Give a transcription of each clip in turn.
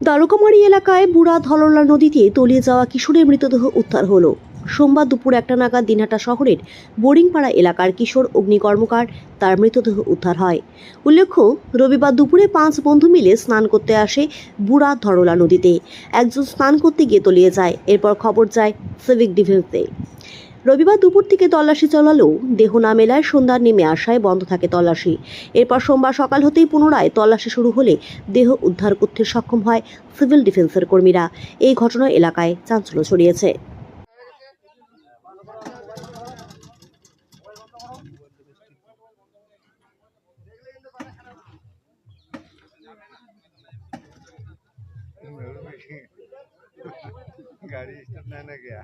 দ্বারকামারি এলাকায় বুড়া ধললা নদীতে তলিয়ে যাওয়া কিশোরের মৃতদেহ উদ্ধার হলো। সোমবার দুপুর একটা নাগাদ দিনহাটা শহরের বোরিংপাড়া এলাকার কিশোর অগ্নি কর্মকার তার মৃতদেহ উদ্ধার হয়। উল্লেখ্য, রবিবার দুপুরে পাঁচ বন্ধু মিলে স্নান করতে আসে বুড়া ধরলা নদীতে। একজন স্নান করতে গিয়ে তলিয়ে যায়। এরপর খবর যায় সিভিক ডিফেন্সে রবিবার দুপুর থেকে তল্লাশি চালালেও দেহ না মেলায় সন্ধ্যার নেমে আসায় বন্ধ থাকে তল্লাশি এরপর সোমবার সকাল হতেই পুনরায় তল্লাশি শুরু হলে দেহ উদ্ধার করতে সক্ষম হয় সিভিল ডিফেন্সের কর্মীরা এই ঘটনা এলাকায় চাঞ্চল্য ছড়িয়েছে गाड़ी स्टार्ट नहीं ना गया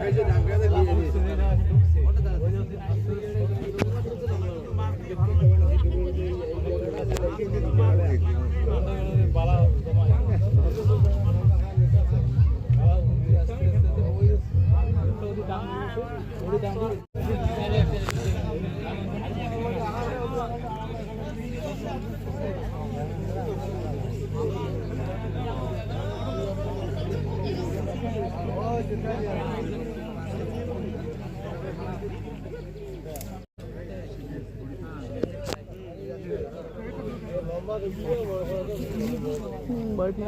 ওই দাম ওই দাম बैठे